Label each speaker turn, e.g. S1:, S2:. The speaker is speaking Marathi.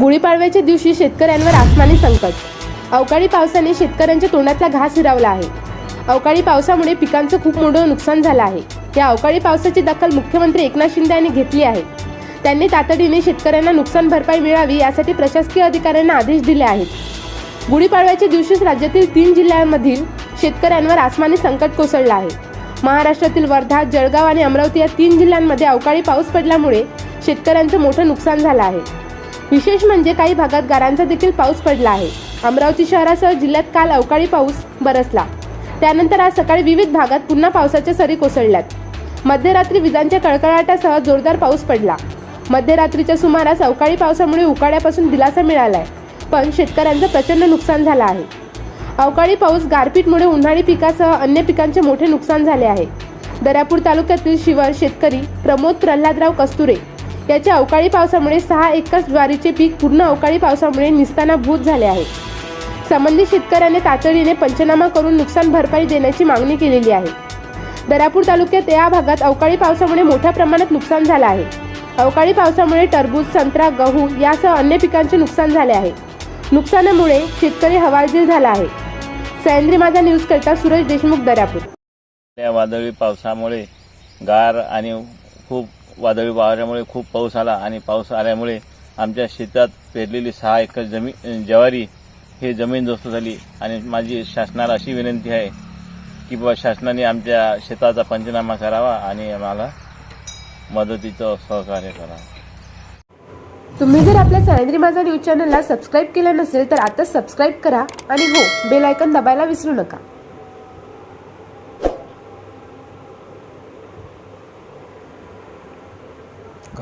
S1: गुढीपाडव्याच्या दिवशी शेतकऱ्यांवर आसमानी संकट. अवकाळी पावसाने शेतकऱ्यांच्या तोंडातला घास हिरावला आहे. अवकाळी पावसामुळे पिकांचं खूप मोठं नुकसान झालं आहे. या अवकाळी पावसाची दखल मुख्यमंत्री एकनाथ शिंदे यांनी घेतली आहे. त्यांनी तातडीने शेतकऱ्यांना नुकसान भरपाई मिळावी यासाठी प्रशासकीय अधिकाऱ्यांना आदेश दिले आहेत. गुढीपाडव्याच्या दिवशीच राज्यातील तीन जिल्ह्यांमधील शेतकऱ्यांवर आसमानी संकट कोसळलं आहे. महाराष्ट्रातील वर्धा जळगाव आणि अमरावती या तीन जिल्ह्यांमध्ये अवकाळी पाऊस पडल्यामुळे शेतकऱ्यांचं मोठं नुकसान झालं आहे. विशेष म्हणजे काही भागात गारांचा देखील पाऊस पडला आहे. अमरावती शहरासह जिल्ह्यात काल अवकाळी पाऊस बरसला. त्यानंतर आज सकाळी विविध भागात पुन्हा पावसाच्या सरी कोसळल्यात. मध्यरात्री विजांच्या कडकडाटासह जोरदार पाऊस पडला. मध्यरात्रीच्या सुमारास अवकाळी पावसामुळे उकाड्यापासून दिलासा मिळालाय पण शेतकऱ्यांचं प्रचंड नुकसान झालं आहे. अवकाळी पाऊस गारपीटमुळे उन्हाळी पिकासह अन्य पिकांचे मोठे नुकसान झाले आहे. दर्यापूर तालुक्यातील शिवर शेतकरी प्रमोद प्रल्हादराव कस्तुरे याच्या अवकाळी पावसामुळे सहा एकच ज्वारीचे पीक पूर्ण अवकाळी पावसामुळे निस्ताना भूत झाले आहे. संबंधित शेतकऱ्याने तातडीने पंचनामा करून नुकसान भरपाई देण्याची मागणी केलेली आहे. दरापूर तालुक्यात या भागात अवकाळी पावसामुळे मोठ्या प्रमाणात नुकसान झालं आहे. अवकाळी पावसामुळे टरबूज संत्रा गहू यासह अन्य पिकांचे नुकसान झाले आहे. नुकसानामुळे शेतकरी हवालदिल झाला आहे. सह्याद्री माझा न्यूज करता सुरेश देशमुख दरापूर
S2: या वादळी पावसामुळे गार आणि खूप वादळी वाऱ्यामुळे खूप पाऊस आला आणि पाऊस आल्यामुळे आमच्या शेतात पेरलेली सहा एकर जमीन ज्वारी हे जमीन दोस्त झाली. आणि माझी शासनाला अशी विनंती आहे की बाबा शासनाने आमच्या शेताचा पंचनामा करावा आणि आम्हाला मदतीचं सहकार्य करावं
S1: तुम्ही जर आपल्या सह्याद्री माझा न्यूज चॅनलला सबस्क्राईब केलं नसेल तर आता सबस्क्राईब करा आणि हो बेल आयकन दबायला विसरू नका.